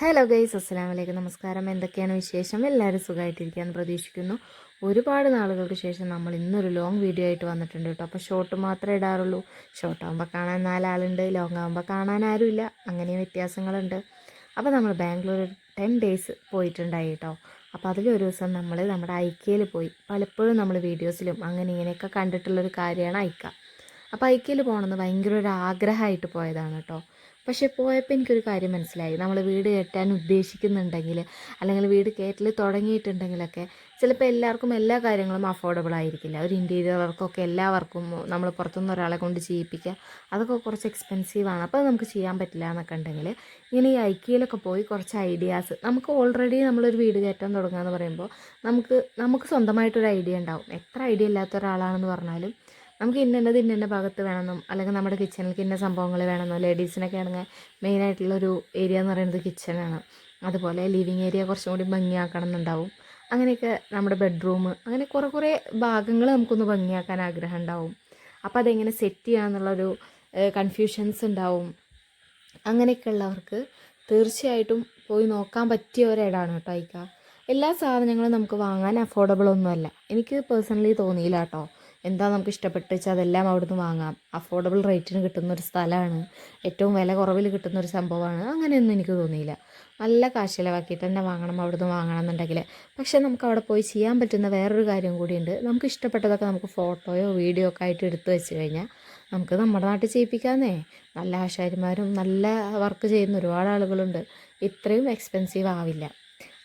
Hello guys അസ്സാം വലൈക്കും നമസ്കാരം എന്തൊക്കെയാണ് വിശേഷം? എല്ലാവരും സുഖമായിട്ടിരിക്കാൻ പ്രതീക്ഷിക്കുന്നു. ഒരുപാട് നാളുകൾക്ക് ശേഷം നമ്മൾ ഇന്നൊരു ലോങ് വീഡിയോ ആയിട്ട് വന്നിട്ടുണ്ട് കേട്ടോ. അപ്പോൾ ഷോർട്ട് മാത്രമേ ഇടാറുള്ളൂ. ഷോർട്ട് ആകുമ്പോൾ കാണാൻ നാലാളുണ്ട്. ലോങ് ആകുമ്പോൾ കാണാൻ ആരുമില്ല. അങ്ങനെ വ്യത്യാസങ്ങളുണ്ട്. അപ്പോൾ നമ്മൾ ബാംഗ്ലൂർ ടെൻ ഡേയ്സ് പോയിട്ടുണ്ടായി കേട്ടോ. അപ്പോൾ അതിലൊരു ദിവസം നമ്മൾ നമ്മുടെ ഐക്കയിൽ പോയി. പലപ്പോഴും നമ്മൾ വീഡിയോസിലും അങ്ങനെ ഇങ്ങനെയൊക്കെ കണ്ടിട്ടുള്ളൊരു കാര്യമാണ് ഐക്ക. അപ്പോൾ ഐക്യയിൽ പോകണമെന്ന് ഭയങ്കര ഒരു ആഗ്രഹമായിട്ട് പോയതാണ് കേട്ടോ. പക്ഷേ പോയപ്പോൾ എനിക്കൊരു കാര്യം മനസ്സിലായി. നമ്മൾ വീട് കെട്ടാൻ ഉദ്ദേശിക്കുന്നുണ്ടെങ്കിൽ അല്ലെങ്കിൽ വീട് കയറ്റൽ തുടങ്ങിയിട്ടുണ്ടെങ്കിലൊക്കെ ചിലപ്പോൾ എല്ലാവർക്കും എല്ലാ കാര്യങ്ങളും അഫോർഡബിൾ ആയിരിക്കില്ല. ഒരു ഇന്റീരിയർ വർക്കൊക്കെ എല്ലാവർക്കും നമ്മൾ പുറത്തുനിന്ന് ഒരാളെ കൊണ്ട് ചെയ്യിപ്പിക്കുക അതൊക്കെ കുറച്ച് എക്സ്പെൻസീവാണ് അപ്പോൾ നമുക്ക് ചെയ്യാൻ പറ്റില്ല എന്നൊക്കെ ഉണ്ടെങ്കിൽ ഇങ്ങനെ ഈ ഐക്കിയിലൊക്കെ പോയി കുറച്ച് ഐഡിയാസ് നമുക്ക് ഓൾറെഡി നമ്മളൊരു വീട് കയറ്റാൻ തുടങ്ങുക എന്ന് പറയുമ്പോൾ നമുക്ക് നമുക്ക് സ്വന്തമായിട്ടൊരു ഐഡിയ ഉണ്ടാവും. എത്ര ഐഡിയ ഇല്ലാത്ത ഒരാളാണെന്ന് പറഞ്ഞാലും നമുക്ക് ഇന്നത് ഇന്ന ഭാഗത്ത് വേണമെന്നും അല്ലെങ്കിൽ നമ്മുടെ കിച്ചണിലേക്ക് ഇന്ന സംഭവങ്ങൾ വേണമെന്നോ ലേഡീസിനൊക്കെ ആണെങ്കിൽ മെയിനായിട്ടുള്ളൊരു ഏരിയ എന്ന് പറയുന്നത് കിച്ചണാണ് അതുപോലെ ലിവിങ് ഏരിയ കുറച്ചും കൂടി ഭംഗിയാക്കണം എന്നുണ്ടാവും. അങ്ങനെയൊക്കെ നമ്മുടെ ബെഡ്റൂം അങ്ങനെ കുറേ കുറേ ഭാഗങ്ങൾ നമുക്കൊന്ന് ഭംഗിയാക്കാൻ ആഗ്രഹം ഉണ്ടാവും. അപ്പോൾ അതെങ്ങനെ സെറ്റ് ചെയ്യാന്നുള്ളൊരു കൺഫ്യൂഷൻസ് ഉണ്ടാവും. അങ്ങനെയൊക്കെ ഉള്ളവർക്ക് തീർച്ചയായിട്ടും പോയി നോക്കാൻ പറ്റിയ ഒരിടമാണ് കേട്ടോ ഐക്ക എല്ലാ സാധനങ്ങളും നമുക്ക് വാങ്ങാൻ അഫോർഡബിൾ ഒന്നുമല്ല. എനിക്ക് പേഴ്സണലി തോന്നിയില്ല കേട്ടോ. എന്താ നമുക്ക് ഇഷ്ടപ്പെട്ട് വെച്ചാൽ അതെല്ലാം അവിടുന്ന് വാങ്ങാം. അഫോർഡബിൾ റേറ്റിന് കിട്ടുന്ന ഒരു സ്ഥലമാണ് ഏറ്റവും വില കുറവിൽ കിട്ടുന്ന ഒരു സംഭവമാണ്. അങ്ങനെയൊന്നും എനിക്ക് തോന്നിയില്ല. നല്ല കാശ് ചിലവാക്കിയിട്ട് തന്നെ വാങ്ങണം അവിടുന്ന് വാങ്ങണം എന്നുണ്ടെങ്കിൽ പക്ഷേ നമുക്ക് അവിടെ പോയി ചെയ്യാൻ പറ്റുന്ന വേറൊരു കാര്യം കൂടിയുണ്ട്. നമുക്ക് ഇഷ്ടപ്പെട്ടതൊക്കെ നമുക്ക് ഫോട്ടോയോ വീഡിയോ ഒക്കെ ആയിട്ട് എടുത്തു വെച്ച് കഴിഞ്ഞാൽ നമുക്ക് നമ്മുടെ നാട്ടിൽ ചെയ്യിപ്പിക്കാമെന്നേ നല്ല ആശാരിമാരും നല്ല വർക്ക് ചെയ്യുന്ന ഒരുപാട് ആളുകളുണ്ട്. ഇത്രയും എക്സ്പെൻസീവ് ആവില്ല.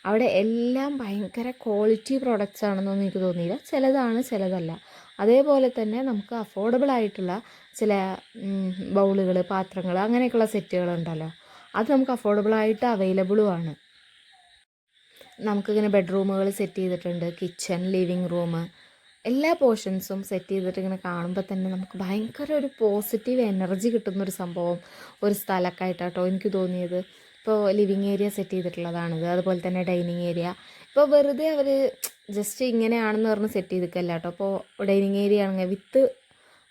അവിടെ എല്ലാം ഭയങ്കര ക്വാളിറ്റി പ്രോഡക്റ്റ്സ് ആണെന്നൊന്നും എനിക്ക് തോന്നിയില്ല. ചിലതാണ് ചിലതല്ല. അതേപോലെ തന്നെ നമുക്ക് അഫോർഡബിൾ ആയിട്ടുള്ള ചില ബൗളുകൾ പാത്രങ്ങൾ അങ്ങനെയൊക്കെയുള്ള സെറ്റുകളുണ്ടല്ലോ. അത് നമുക്ക് അഫോർഡബിൾ ആയിട്ട് അവൈലബിളും ആണ്. നമുക്കിങ്ങനെ ബെഡ്റൂമുകൾ സെറ്റ് ചെയ്തിട്ടുണ്ട്. കിച്ചൺ ലിവിങ് റൂം എല്ലാ പോർഷൻസും സെറ്റ് ചെയ്തിട്ട് ഇങ്ങനെ കാണുമ്പോൾ തന്നെ നമുക്ക് ഭയങ്കര ഒരു പോസിറ്റീവ് എനർജി കിട്ടുന്നൊരു സംഭവം ഒരു സ്ഥലമൊക്കെ ആയിട്ടാട്ടോ എനിക്ക് തോന്നിയത്. ഇപ്പോൾ ലിവിങ് ഏരിയ സെറ്റ് ചെയ്തിട്ടുള്ളതാണിത്. അതുപോലെ തന്നെ ഡൈനിങ് ഏരിയ ഇപ്പോൾ വെറുതെ അവർ ജസ്റ്റ് ഇങ്ങനെയാണെന്ന് പറഞ്ഞ് സെറ്റ് ചെയ്തിക്കല്ല കേട്ടോ. അപ്പോൾ ഡൈനിങ് ഏരിയ ആണെങ്കിൽ വിത്ത്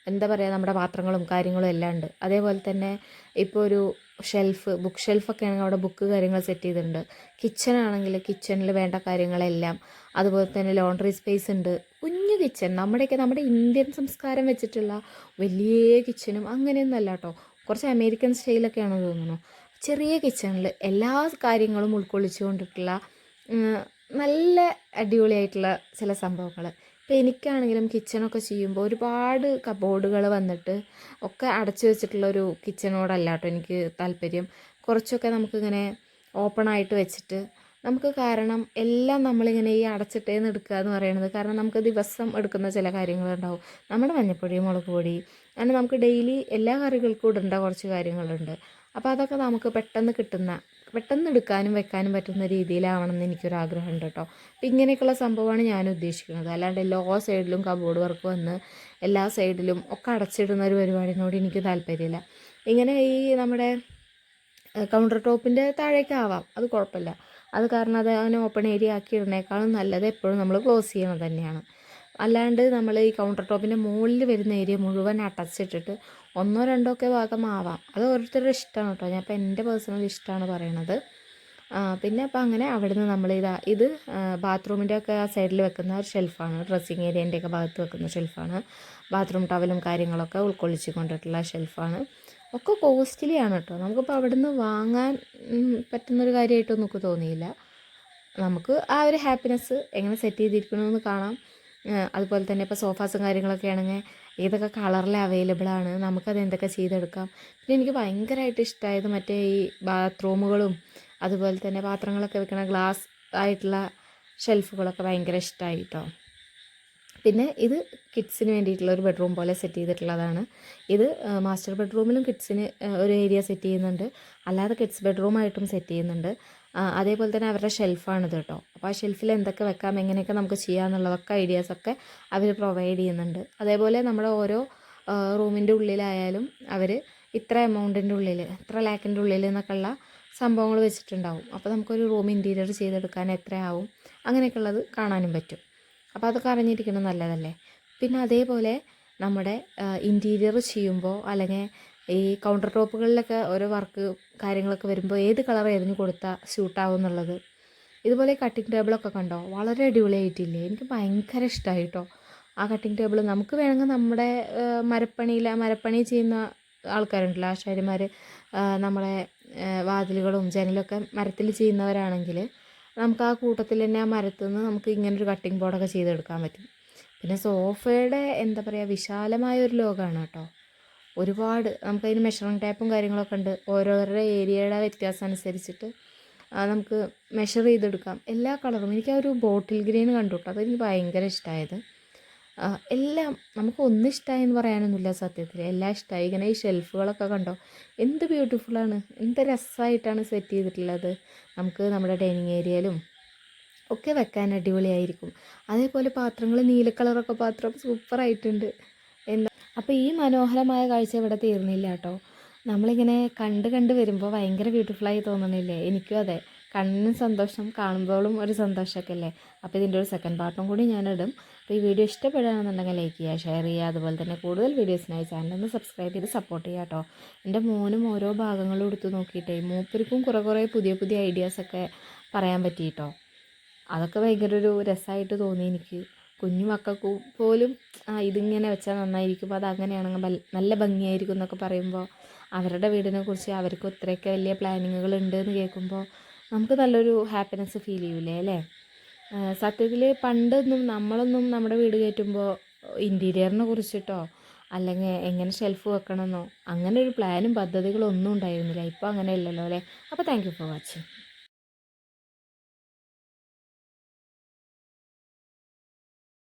എന്താ പറയുക നമ്മുടെ പാത്രങ്ങളും കാര്യങ്ങളും എല്ലാം ഉണ്ട്. അതേപോലെ തന്നെ ഇപ്പോൾ ഒരു ഷെൽഫ് ബുക്ക് ഷെൽഫൊക്കെ ആണെങ്കിൽ അവിടെ ബുക്ക് കാര്യങ്ങൾ സെറ്റ് ചെയ്തിട്ടുണ്ട്. കിച്ചൺ ആണെങ്കിൽ കിച്ചണിൽ വേണ്ട കാര്യങ്ങളെല്ലാം. അതുപോലെ തന്നെ ലോണ്ടറി സ്പേസ് ഉണ്ട്. കുഞ്ഞു കിച്ചൺ നമ്മുടെയൊക്കെ നമ്മുടെ ഇന്ത്യൻ സംസ്കാരം വെച്ചിട്ടുള്ള വലിയ കിച്ചണും അങ്ങനെയൊന്നുമല്ല കേട്ടോ. കുറച്ച് അമേരിക്കൻ സ്റ്റൈലൊക്കെയാണെന്ന് തോന്നുന്നു. ചെറിയ കിച്ചണിൽ എല്ലാ കാര്യങ്ങളും ഉൾക്കൊള്ളിച്ചുകൊണ്ടിട്ടുള്ള നല്ല അടിപൊളിയായിട്ടുള്ള ചില സംഭവങ്ങൾ ഇപ്പോൾ എനിക്കാണെങ്കിലും കിച്ചണൊക്കെ ചെയ്യുമ്പോൾ ഒരുപാട് കബോർഡുകൾ വന്നിട്ട് ഒക്കെ അടച്ചു വെച്ചിട്ടുള്ള ഒരു കിച്ചണോടല്ല കേട്ടോ എനിക്ക് താല്പര്യം. കുറച്ചൊക്കെ നമുക്കിങ്ങനെ ഓപ്പൺ ആയിട്ട് വെച്ചിട്ട് നമുക്ക് കാരണം എല്ലാം നമ്മളിങ്ങനെ ഈ അടച്ചിട്ടേന്ന് എടുക്കുക എന്ന് പറയുന്നത് കാരണം നമുക്ക് ദിവസം എടുക്കുന്ന ചില കാര്യങ്ങളുണ്ടാവും. നമ്മുടെ മഞ്ഞപ്പൊടി മുളക് പൊടി അങ്ങനെ നമുക്ക് ഡെയിലി എല്ലാ കറികൾക്കും ഇടേണ്ട കുറച്ച് കാര്യങ്ങളുണ്ട്. അപ്പോൾ അതൊക്കെ നമുക്ക് പെട്ടെന്ന് കിട്ടുന്ന പെട്ടെന്ന് എടുക്കാനും വെക്കാനും പറ്റുന്ന രീതിയിലാവണം എന്ന് എനിക്കൊരാഗ്രഹമുണ്ട് കേട്ടോ. അപ്പം ഇങ്ങനെയൊക്കെയുള്ള സംഭവമാണ് ഞാൻ ഉദ്ദേശിക്കുന്നത്. അല്ലാണ്ട് എല്ലാ സൈഡിലും കബോർഡ് വർക്ക് വന്ന് എല്ലാ സൈഡിലും ഒക്കെ അടച്ചിടുന്ന ഒരു പരിപാടിനോട് എനിക്ക് താല്പര്യമില്ല. ഇങ്ങനെ ഈ നമ്മുടെ കൗണ്ടർ ടോപ്പിന്റെ താഴേക്ക് ആവാം. അത് കുഴപ്പമില്ല. അത് കാരണം അത് അതിനെ ഓപ്പൺ ഏരിയ ആക്കി ഇടുന്നേക്കാളും നല്ലത് എപ്പോഴും നമ്മൾ ക്ലോസ് ചെയ്യണം തന്നെയാണ്. അല്ലാണ്ട് നമ്മൾ ഈ കൗണ്ടർ ടോപ്പിന്റെ മുകളിൽ വരുന്ന ഏരിയ മുഴുവൻ അടച്ചിട്ടിട്ട് ഒന്നോ രണ്ടോ ഒക്കെ ഭാഗം ആവാം അത് ഓരോരുത്തരുടെ ഇഷ്ടമാണ് കേട്ടോ. ഞാൻ ഇപ്പോൾ എന്റെ പേഴ്സണൽ ഇഷ്ടമാണ് പറയണത്. പിന്നെ അപ്പോൾ അങ്ങനെ അവിടുന്ന് നമ്മൾ ഇതാ ഇത് ബാത്റൂമിന്റെ ഒക്കെ ആ സൈഡിൽ വെക്കുന്ന ഒരു ഷെൽഫാണ് ഡ്രസ്സിങ് ഏരിയന്റെ ഒക്കെ ഭാഗത്ത് വെക്കുന്ന ഷെൽഫാണ് ബാത്റൂം ടവലും കാര്യങ്ങളൊക്കെ ഉൾക്കൊള്ളിച്ച് കൊണ്ടിട്ടുള്ള ഷെൽഫാണ് ഒക്കെ കോസ്റ്റ്ലി ആണ് കേട്ടോ. നമുക്കിപ്പോൾ അവിടുന്ന് വാങ്ങാൻ പറ്റുന്നൊരു കാര്യമായിട്ടൊന്നും നമുക്ക് തോന്നിയില്ല. നമുക്ക് ആ ഒരു ഹാപ്പിനെസ് എങ്ങനെ സെറ്റ് ചെയ്തിരിക്കണമെന്ന് കാണാം. അതുപോലെ തന്നെ ഇപ്പോൾ സോഫാസും കാര്യങ്ങളൊക്കെ ആണെങ്കിൽ ഏതൊക്കെ കളറിൽ അവൈലബിൾ ആണ് നമുക്കത് എന്തൊക്കെ ചെയ്തെടുക്കാം. പിന്നെ എനിക്ക് ഭയങ്കരമായിട്ട് ഇഷ്ടമായത് മറ്റേ ഈ ബാത്റൂമുകളും അതുപോലെ തന്നെ പാത്രങ്ങളൊക്കെ വെക്കണ ഗ്ലാസ് ആയിട്ടുള്ള ഷെൽഫുകളൊക്കെ ഭയങ്കര ഇഷ്ടമായി കേട്ടോ പിന്നെ ഇത് കിഡ്സിന് വേണ്ടിയിട്ടുള്ള ഒരു ബെഡ്റൂം പോലെ സെറ്റ് ചെയ്തിട്ടുള്ളതാണ്. ഇത് മാസ്റ്റർ ബെഡ്റൂമിലും കിഡ്സിന് ഒരു ഏരിയ സെറ്റ് ചെയ്യുന്നുണ്ട്. അല്ലാതെ കിഡ്സ് ബെഡ്റൂമായിട്ടും സെറ്റ് ചെയ്യുന്നുണ്ട്. അതേപോലെ തന്നെ അവരുടെ ഷെൽഫാണിത് കേട്ടോ അപ്പോൾ ആ ഷെൽഫിൽ എന്തൊക്കെ വെക്കാം എങ്ങനെയൊക്കെ നമുക്ക് ചെയ്യാമെന്നുള്ളതൊക്കെ ഐഡിയാസൊക്കെ അവർ പ്രൊവൈഡ് ചെയ്യുന്നുണ്ട്. അതേപോലെ നമ്മുടെ ഓരോ റൂമിന്റെ ഉള്ളിലായാലും അവർ ഇത്ര എമൗണ്ടിന്റെ ഉള്ളിൽ ഇത്ര ലാക്കിന്റെ ഉള്ളിൽ എന്നൊക്കെയുള്ള സംഭവങ്ങൾ വെച്ചിട്ടുണ്ടാവും. അപ്പോൾ നമുക്കൊരു റൂം ഇന്റീരിയർ ചെയ്തെടുക്കാൻ എത്രയാവും? അങ്ങനെയൊക്കെ ഉള്ളത് കാണാനും പറ്റും. അപ്പോൾ അതൊക്കെ അറിഞ്ഞിരിക്കുന്നത് നല്ലതല്ലേ? പിന്നെ അതേപോലെ നമ്മുടെ ഇന്റീരിയർ ചെയ്യുമ്പോൾ അല്ലെങ്കിൽ ഈ കൗണ്ടർ ടോപ്പുകളിലൊക്കെ ഓരോ വർക്ക് കാര്യങ്ങളൊക്കെ വരുമ്പോൾ ഏത് കളർ ഏതിന് കൊടുത്താൽ സ്യൂട്ടാവും എന്നുള്ളത്. ഇതുപോലെ കട്ടിംഗ് ടേബിളൊക്കെ കണ്ടോ? വളരെ അടിപൊളിയായിട്ടില്ലേ? എനിക്ക് ഭയങ്കര ഇഷ്ടമായി കേട്ടോ ആ കട്ടിംഗ് ടേബിൾ നമുക്ക് വേണമെങ്കിൽ നമ്മുടെ മരപ്പണിയിൽ മരപ്പണി ചെയ്യുന്ന ആൾക്കാരുണ്ടല്ലോ ആശാരിമാർ നമ്മളെ വാതിലുകളും ജനലൊക്കെ മരത്തിൽ ചെയ്യുന്നവരാണെങ്കിൽ നമുക്ക് ആ കൂട്ടത്തിൽ തന്നെ ആ മരത്തു നിന്ന് നമുക്ക് ഇങ്ങനൊരു കട്ടിംഗ് ബോർഡൊക്കെ ചെയ്തെടുക്കാൻ പറ്റും. പിന്നെ സോഫയുടെ എന്താ പറയുക വിശാലമായ ഒരു ലോകമാണ് കേട്ടോ. ഒരുപാട് നമുക്കതിന് മെഷറിംഗ് ടേപ്പും കാര്യങ്ങളൊക്കെ ഉണ്ട്. ഓരോരുടെ ഏരിയയുടെ വ്യത്യാസം അനുസരിച്ചിട്ട് നമുക്ക് മെഷർ ചെയ്തെടുക്കാം. എല്ലാ കളറും എനിക്ക് ആ ഒരു ബോട്ടിൽ ഗ്രീൻ കണ്ടു കേട്ടോ അതെനിക്ക് ഭയങ്കര ഇഷ്ടമായത് എല്ലാം നമുക്ക് ഒന്നും ഇഷ്ടമായെന്ന് പറയാനൊന്നുമില്ല സത്യത്തിൽ. എല്ലാം ഇഷ്ടമായി ഇങ്ങനെ ഈ ഷെൽഫുകളൊക്കെ കണ്ടോ? എന്ത് ബ്യൂട്ടിഫുള്ളാണ് എന്ത് രസമായിട്ടാണ് സെറ്റ് ചെയ്തിട്ടുള്ളത്. നമുക്ക് നമ്മുടെ ഡൈനിങ് ഏരിയയിലും ഒക്കെ വെക്കാൻ അടിപൊളിയായിരിക്കും. അതേപോലെ പാത്രങ്ങൾ നീല കളറൊക്കെ പാത്രം സൂപ്പറായിട്ടുണ്ട് എന്താ? അപ്പോൾ ഈ മനോഹരമായ കാഴ്ച ഇവിടെ തീർന്നില്ല കേട്ടോ. നമ്മളിങ്ങനെ കണ്ട് കണ്ട് വരുമ്പോൾ ഭയങ്കര ബ്യൂട്ടിഫുള്ളായി തോന്നണില്ലേ? എനിക്കും അതെ. കണ്ണിനും സന്തോഷം കാണുമ്പോഴും ഒരു സന്തോഷമൊക്കെ അല്ലേ? അപ്പോൾ ഇതിന്റെ ഒരു സെക്കൻഡ് പാർട്ടും കൂടി ഞാനിടും. അപ്പോൾ ഈ വീഡിയോ ഇഷ്ടപ്പെടുകയാണെന്നുണ്ടെങ്കിൽ ലൈക്ക് ചെയ്യുക ഷെയർ ചെയ്യുക അതുപോലെ തന്നെ കൂടുതൽ വീഡിയോസിനായി ചാനലൊന്ന് സബ്സ്ക്രൈബ് ചെയ്ത് സപ്പോർട്ട് ചെയ്യുക കേട്ടോ. എന്റെ മോനും ഓരോ ഭാഗങ്ങളും എടുത്ത് നോക്കിയിട്ടേ മൂപ്പർക്കും കുറേ കുറേ പുതിയ പുതിയ ഐഡിയാസൊക്കെ പറയാൻ പറ്റിയിട്ടോ അതൊക്കെ ഭയങ്കര ഒരു രസമായിട്ട് തോന്നി എനിക്ക്. കുഞ്ഞു മക്കൾക്ക് പോലും ആ ഇതിങ്ങനെ വെച്ചാൽ നന്നായിരിക്കും അത് അങ്ങനെയാണെങ്കിൽ നല്ല ഭംഗിയായിരിക്കും എന്നൊക്കെ പറയുമ്പോൾ അവരുടെ വീടിനെ കുറിച്ച് അവർക്ക് ഇത്രയൊക്കെ വലിയ പ്ലാനിങ്ങുകൾ ഉണ്ട് എന്ന് കേൾക്കുമ്പോൾ നമുക്ക് നല്ലൊരു ഹാപ്പിനെസ് ഫീൽ ചെയ്യൂലേ അല്ലേ? സത്യത്തിൽ പണ്ടൊന്നും നമ്മളൊന്നും നമ്മുടെ വീട് കയറ്റുമ്പോൾ ഇന്റീരിയറിനെ കുറിച്ചിട്ടോ അല്ലെങ്കിൽ എങ്ങനെ ഷെൽഫ് വെക്കണമെന്നോ അങ്ങനെ ഒരു പ്ലാനും പദ്ധതികളൊന്നും ഉണ്ടായിരുന്നില്ല. ഇപ്പോൾ അങ്ങനെയല്ലല്ലോ അല്ലേ? അപ്പോൾ താങ്ക് ഫോർ വാച്ചിങ്